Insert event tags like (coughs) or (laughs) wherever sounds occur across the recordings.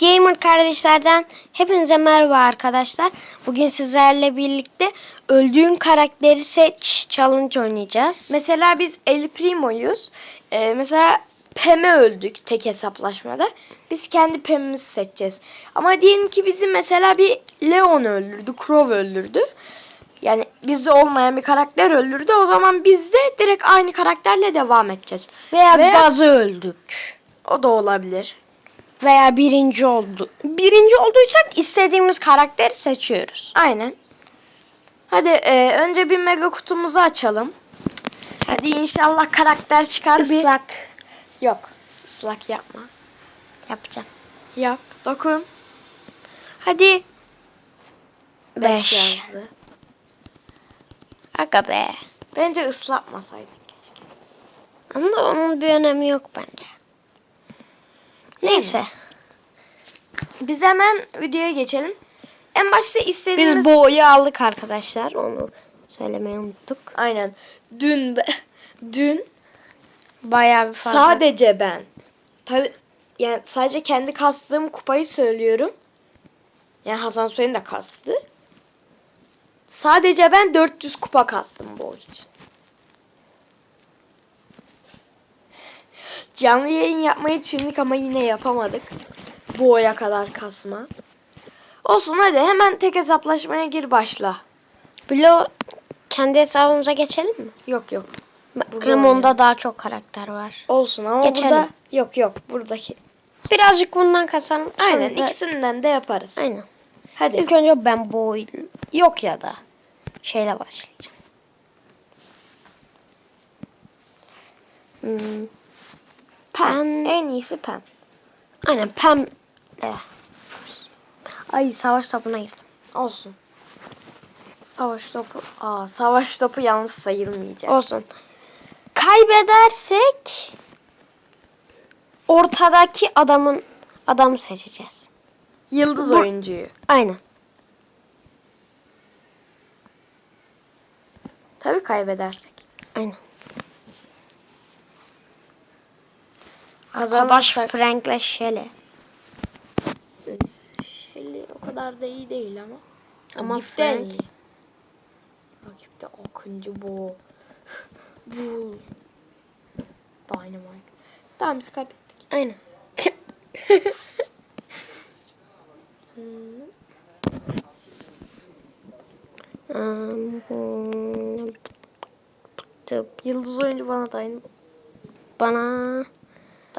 Gamer kardeşlerden hepinize merhaba arkadaşlar. Bugün sizlerle birlikte öldüğün karakteri seç challenge oynayacağız. Mesela biz El Primo'yuz. Ee, mesela Pem'e öldük tek hesaplaşmada. Biz kendi Pem'imizi seçeceğiz. Ama diyelim ki bizi mesela bir Leon öldürdü, Crow öldürdü. Yani bizde olmayan bir karakter öldürdü. O zaman biz de direkt aynı karakterle devam edeceğiz. Veya, Veya- gazı öldük. O da olabilir. Veya birinci oldu. Birinci olduysak istediğimiz karakteri seçiyoruz. Aynen. Hadi e, önce bir mega kutumuzu açalım. Hadi inşallah karakter çıkar bir. Islak Yok. Islak yapma. yapacağım. Yap. Dokun. Hadi. 5 Beş. yazdı. Aga be. Bence ıslatmasaydın keşke. Ama onun bir önemi yok bence. Neyse. Biz hemen videoya geçelim. En başta istediğimiz... Biz boğayı aldık arkadaşlar. Onu söylemeyi unuttuk. Aynen. Dün dün Bayağı bir fazla. sadece ben. Tabi yani sadece kendi kastığım kupayı söylüyorum. Yani Hasan Soy'un da kastı. Sadece ben 400 kupa kastım bu için. Canlı yayın yapmayı düşündük ama yine yapamadık. Bu oya kadar kasma. Olsun hadi hemen tek hesaplaşmaya gir başla. Blo kendi hesabımıza geçelim mi? Yok yok. Ramon'da daha çok karakter var. Olsun ama Geçelim. burada yok yok buradaki. Birazcık bundan kasalım. Aynen sonra da- ikisinden de yaparız. Aynen. Hadi. İlk önce ben bu yok ya da şeyle başlayacağım. Hmm, Ben- En iyisi pen. aynen pem. Ay savaş topuna girdim. Olsun. Savaş topu. Aa, savaş topu yalnız sayılmayacak. Olsun. Kaybedersek ortadaki adamın adamı seçeceğiz. Yıldız Bu- oyuncuyu. Aynen. Tabii kaybedersek. Aynen. Arkadaş Frank'le Shelley. Şeli o kadar da iyi değil ama. Ama Rakipten Frank- iyi. Rakipte Akıncı bu. (laughs) bu. Dynamite. Tamam biz kaybettik. Aynen. Yıldız oyuncu bana Dynamite, Bana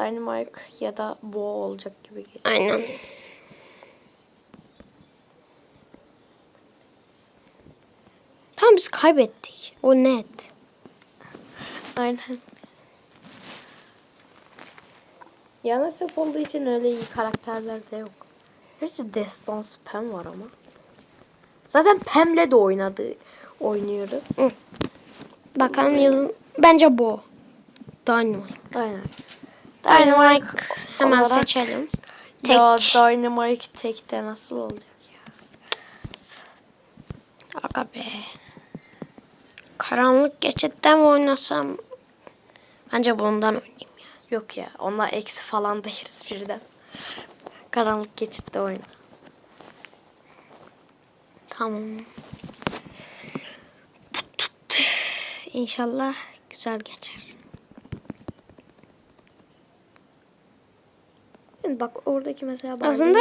Dynamite ya da Bo olacak gibi geliyor. aynen. Tamam biz kaybettik. O net. Aynen. Yanlış hep olduğu için öyle iyi karakterler de yok. Gerçi Destansı Pem var ama. Zaten Pem'le de oynadı. Oynuyoruz. Bakalım yıl bence bu. Dynamite. Aynen. Dynamite hemen olarak- seçelim. Ya Tek. Dynamite tekte nasıl olacak ya? Aga be. Karanlık geçitten mi oynasam? Bence bundan oynayayım ya. Yok ya onlar eksi falan (laughs) da yeriz birden. Karanlık geçitte oyna. Tamam. İnşallah güzel geçer. Bak oradaki mesela bana Aslında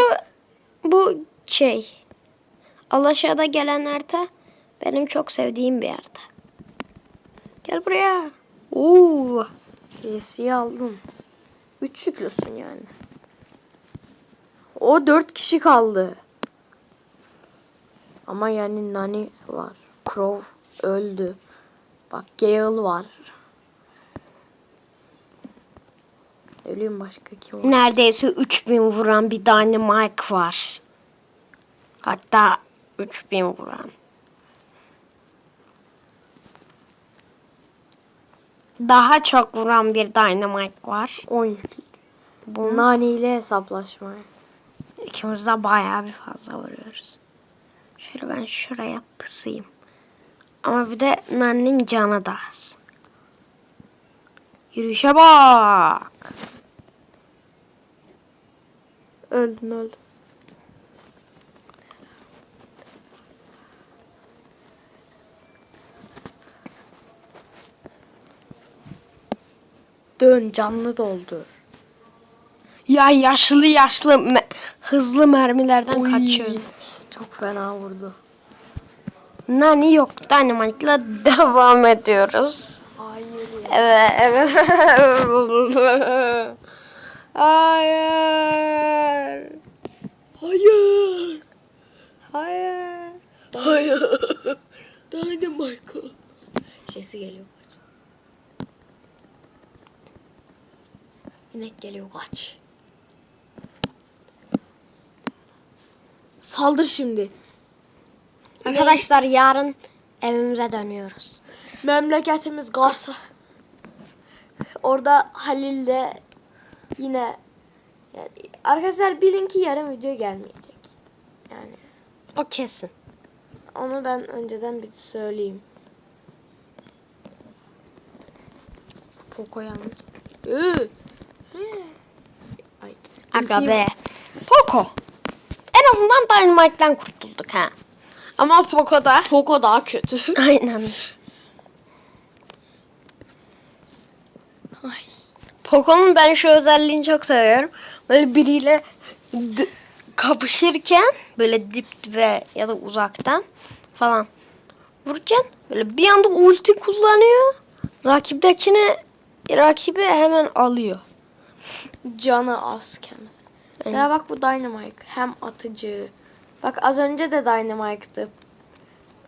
bu şey Alaşağı'da gelen harita benim çok sevdiğim bir harita. Gel buraya. Oo. Jesse'yi aldım. Üç yüklüsün yani. O dört kişi kaldı. Ama yani Nani var. Crow öldü. Bak Gale var. Öleyim başka kim var? Neredeyse 3000 vuran bir Dynamite var. Hatta 3000 vuran. Daha çok vuran bir Dynamite var. 10 Bu Nani ile hesaplaşma. ikimiz de bayağı bir fazla vuruyoruz. Şöyle ben şuraya pısayım. Ama bir de Nani'nin canı da az. Yürüyüşe bak. Öldün öldün. Dön canlı doldur. Ya yaşlı yaşlı me- hızlı mermilerden Oy. kaçıyor. Çok fena vurdu. Nani yok. Dynamite'la devam ediyoruz. Hayır Evet, evet. (laughs) Hayır. Hayır. Hayır. Hayır. Dynamite. Sesi geliyor. İnek geliyor kaç. Saldır şimdi. Arkadaşlar yarın evimize dönüyoruz. Memleketimiz Garsa. Orada Halil'le yine yani arkadaşlar bilin ki yarın video gelmeyecek. Yani O kesin. onu ben önceden bir söyleyeyim. Poco yalnız. Ay. Aga be. Poco. En azından Dynamite'den kurtulduk ha. Ama Poco'da. Poco daha kötü. Aynen. Ay. Poco'nun ben şu özelliğini çok seviyorum. Böyle biriyle kapışırken böyle dip dibe ya da uzaktan falan vururken böyle bir anda ulti kullanıyor. Rakiptekini rakibi hemen alıyor. Canı azken. Mesela bak bu Dynamite. Hem atıcı. Bak az önce de Dynamite'tı.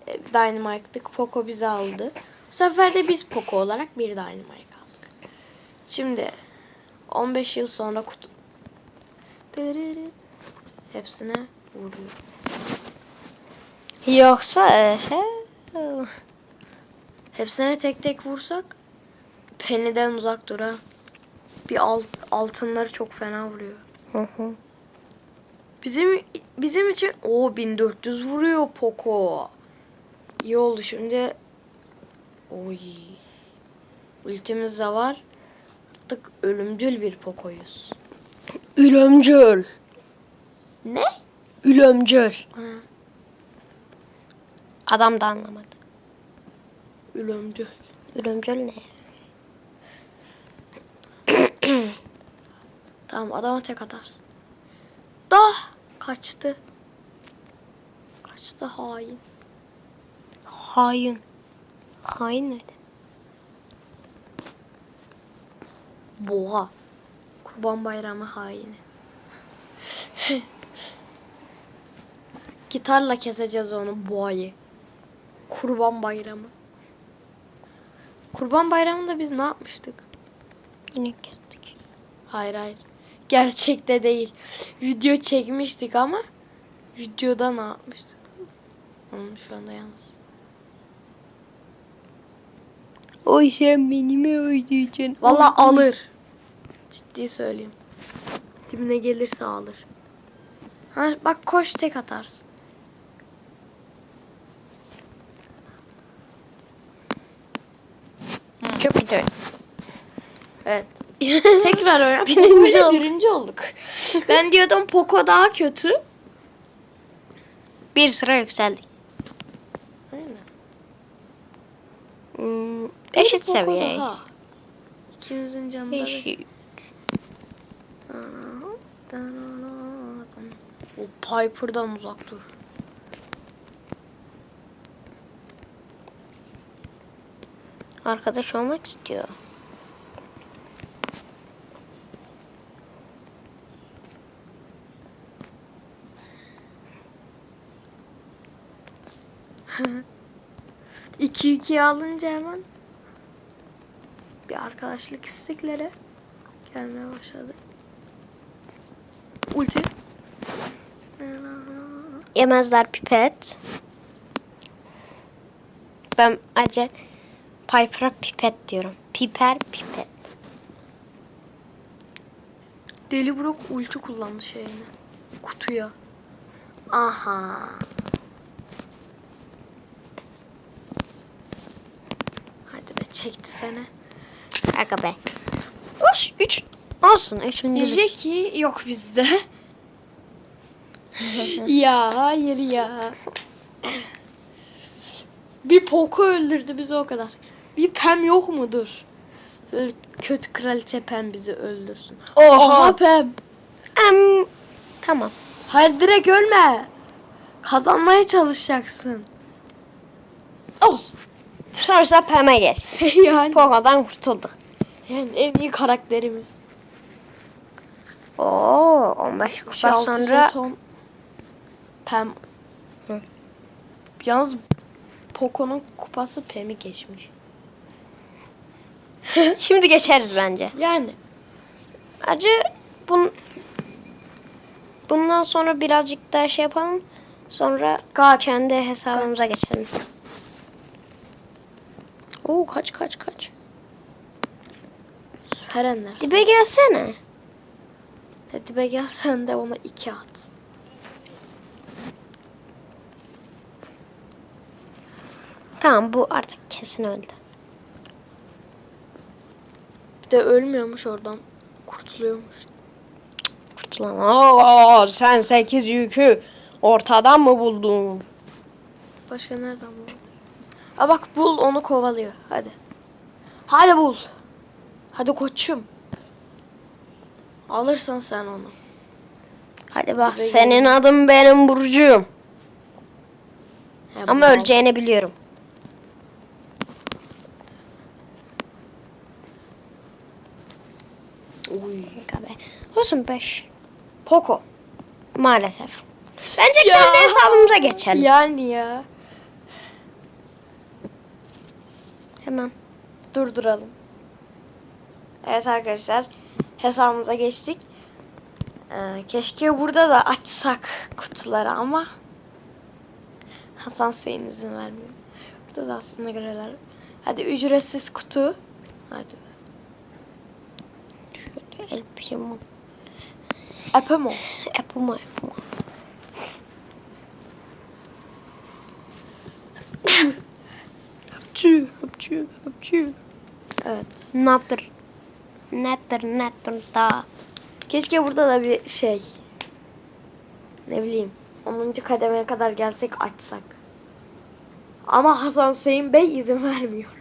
E, Dynamite'tık. Poco bizi aldı. Bu sefer de biz Poco olarak bir Dynamite. Şimdi 15 yıl sonra kutu. Hepsine vuruyor. Yoksa e, he, Hepsine tek tek vursak Penny'den uzak dur ha. Bir alt, altınları çok fena vuruyor. Hı hı. Bizim bizim için o 1400 vuruyor Poco. İyi oldu şimdi. Oy. Ultimiz de var. Artık ölümcül bir Poco'yuz. (laughs) Ülömcül. Ne? Ülömcül. Ana, Adam da anlamadı. ölümcül. Ülömcül ne? (coughs) Tamam adama tek atarsın. Da kaçtı. Kaçtı hain. Hain. Hain ne? Boğa. Kurban bayramı haini. Gitarla keseceğiz onu boğayı. Kurban bayramı. Kurban bayramında biz ne yapmıştık? Yine kestik. Hayır hayır. Gerçekte değil. Video çekmiştik ama videoda ne yapmıştık? Onun şu anda yalnız. Oy sen beni mi öldüreceksin? Valla alır. Ciddi söyleyeyim. Dibine gelirse alır. Ha, bak koş tek atarsın. Çok güzel. Evet. (laughs) Tekrar öğren. Birinci olduk. birinci olduk. ben diyordum Poco daha kötü. Bir sıra yükseldik. Aynen. Hmm, eşit seviyeyiz. İkimizin bir- Eşit. O Piper'dan uzak dur. Arkadaş olmak istiyor. İki iki alınca hemen bir arkadaşlık istekleri gelmeye başladı. Ulti. Yemezler pipet. Ben acı Piper'a pipet diyorum. Piper pipet. Deli Brock ulti kullandı şeyine. Kutuya. Aha. Hadi be çekti seni. Aga be. Hoş. Üç. Olsun. Üçüncü. Jackie yok bizde. (laughs) ya hayır ya. Bir Poco öldürdü bizi o kadar. Bir Pem yok mudur? Böyle kötü kraliçe Pem bizi öldürsün. Oha Pem. Em, tamam. Hayır direkt ölme. Kazanmaya çalışacaksın. Olsun. Sonrasında Pem'e geçti. (laughs) yani, Poco'dan kurtuldu. yani en iyi karakterimiz. Oo 15 kupa 6 sonra jeton. Pem. Hı. Yalnız Poco'nun kupası Pem'i geçmiş. (laughs) şimdi geçeriz bence. Yani. Acı bun bundan sonra birazcık daha şey yapalım. Sonra Kaç. kendi hesabımıza geçelim. Oo kaç kaç kaç. Süper Ender. Dibe gelsene. Hadi be gel sen de ona iki at. Tamam bu artık kesin öldü. Bir de ölmüyormuş oradan. Kurtuluyormuş. Kurtulan. Aa, sen 8 yükü ortadan mı buldun? Başka nereden bul? Aa bak bul onu kovalıyor. Hadi. Hadi bul. Hadi koçum. Alırsan sen onu. Hadi bak Dibe senin adın benim Burcu'yum. Ama öleceğini biliyorum. Uy. Tabii. Olsun 5. Poco. Maalesef. Bence Ya. kendi hesabımıza geçelim. Yani ya. Hemen. Durduralım. Evet arkadaşlar. Hesabımıza geçtik. Ee, keşke burada da açsak kutuları ama Hasan Hüseyin izin vermiyor. Burada da aslında görevler. Hadi ücretsiz kutu. Hadi. Şöyle el primo. Apemo. Yapma yapma. Hapçı, hapçı, hapçı. Evet. Nattır. Nettır, nettır da. Keşke burada da bir şey. Ne bileyim. 10. kademeye kadar gelsek açsak. Ama Hasan Hüseyin Bey izin vermiyor.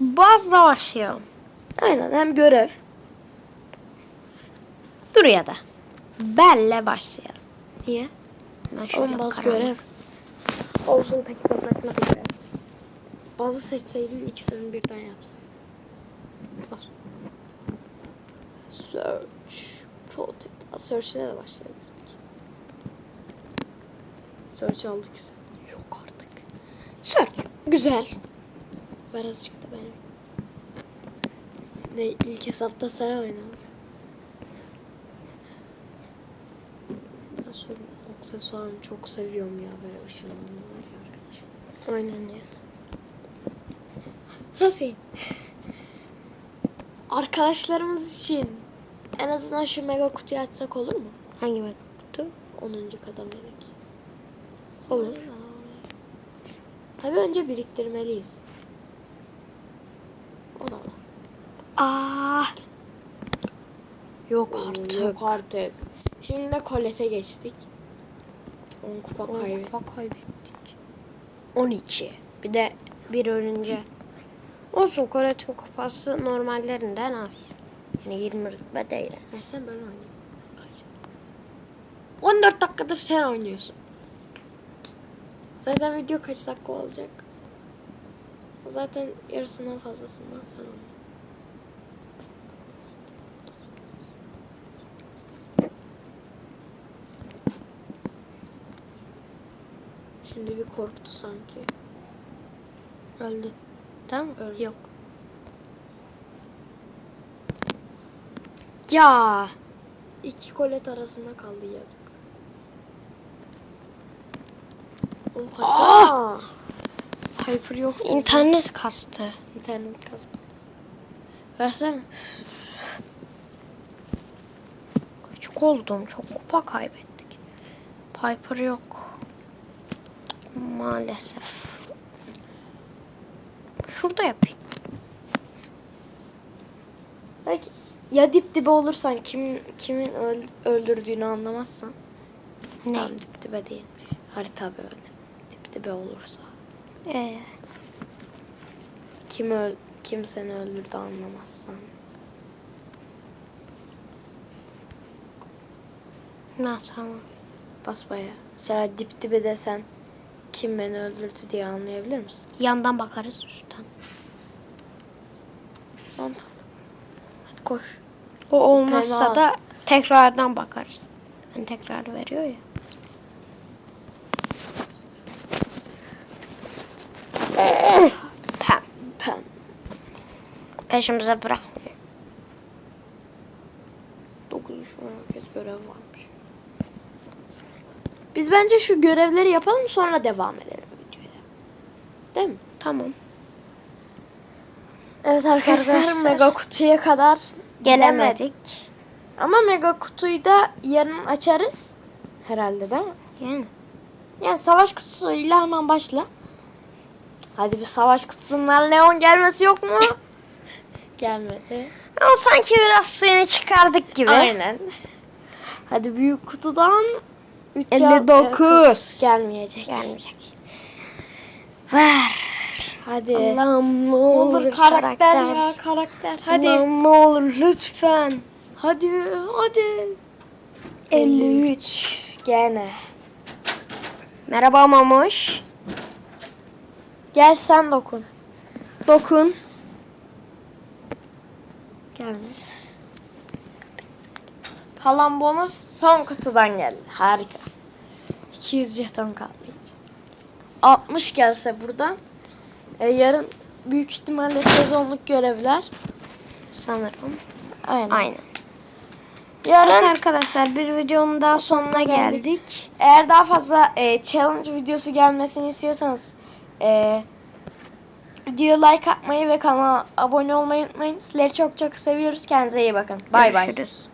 Bazla başlayalım. Aynen hem görev. Dur ya da. Belle başlayalım. Niye? Ben şöyle Oğlum bazı karanlık- görev. Olsun peki ben başına bir görev. Bazı seçseydin ikisini birden yapsaydın. Search. Protect. Search'le de başlayabilirdik. Search aldık sen. Yok artık. Search. Güzel. Ver azıcık da benim. Ne ilk hesapta sen oynadın. Ben sorun aksesuarımı çok seviyorum ya böyle ışınlanmalar ya arkadaşlar. Aynen ya. Sasin. Arkadaşlarımız için en azından şu mega kutuyu açsak olur mu? Hangi ben kutu? 10. kademedeki. Olur. Tabii önce biriktirmeliyiz. O da var. Aa. Yok artık. Yok artık. Şimdi de kolete geçtik. 10 kupa On kaybettik. kupa kaybettik. 12. Bir de bir ölünce. Olsun Koret'in kupası normallerinden az. Yani 20 rütbe değil. Versen ben oynayayım. Kaç? 14 dakikadır sen oynuyorsun. Zaten video kaç dakika olacak? Zaten yarısından fazlasından sen oynuyorsun. Şimdi bir korktu sanki. Öldü. Tamam mı? Öldü. Yok. Ya. İki kolet arasında kaldı yazık. Oğlum kaçsana. Hyper yok. bizde. İnternet kastı. İnternet kazma. Versene. Küçük oldum. Çok kupa kaybettik. Piper yok. Maalesef. Şurada yapayım. Belki ya dip dibe olursan kim kimin öl- öldürdüğünü anlamazsan. Ne? Tam dip dibe değilmiş. Harita böyle. Dip dibe olursa. Ee, Kim öl kim seni öldürdü anlamazsan. nasıl ama? Basbaya. Mesela dip dibe desen kim beni öldürdü diye anlayabilir misin? Yandan bakarız üstten. Mantıklı. Hadi koş. O olmazsa Fena. da tekrardan bakarız. Yani tekrar veriyor ya. Pem. Pen. Peşimize bırakmıyor. 9 herkes görev varmış. Biz bence şu görevleri yapalım sonra devam edelim videoya. Değil mi? Tamam. Evet arkadaşlar, Arkadaşlar. mega kutuya kadar gelemedik. Gelemedik. Ama mega kutuyu da yarın açarız. Herhalde değil mi? Yani. Yani savaş kutusuyla hemen başla. Hadi bir savaş kutusundan Leon gelmesi yok mu? (laughs) Gelmedi. Ama sanki biraz suyunu çıkardık gibi. Aynen. Hadi büyük kutudan 3 59. gelmeyecek. Gelmeyecek. Ver. Hadi. Allah'ım ne olur, olur karakter, ya karakter. Hadi. Allah'ım ne olur lütfen. Hadi hadi. 53 gene. Merhaba Mamuş. Gel sen dokun. Dokun. Gelmiş. Kalan bonus son kutudan geldi. Harika. 200 jeton iyice. 60 gelse buradan. e, yarın büyük ihtimalle sezonluk görevler. Sanırım. Aynen. Aynen. Yarın Evet arkadaşlar bir videonun daha sonuna geldik. geldik. eğer daha fazla e, challenge videosu gelmesini istiyorsanız e, videoya like atmayı ve kanala abone olmayı unutmayın. Sizleri çok çok seviyoruz. Kendinize iyi bakın. Bay bay. Görüşürüz.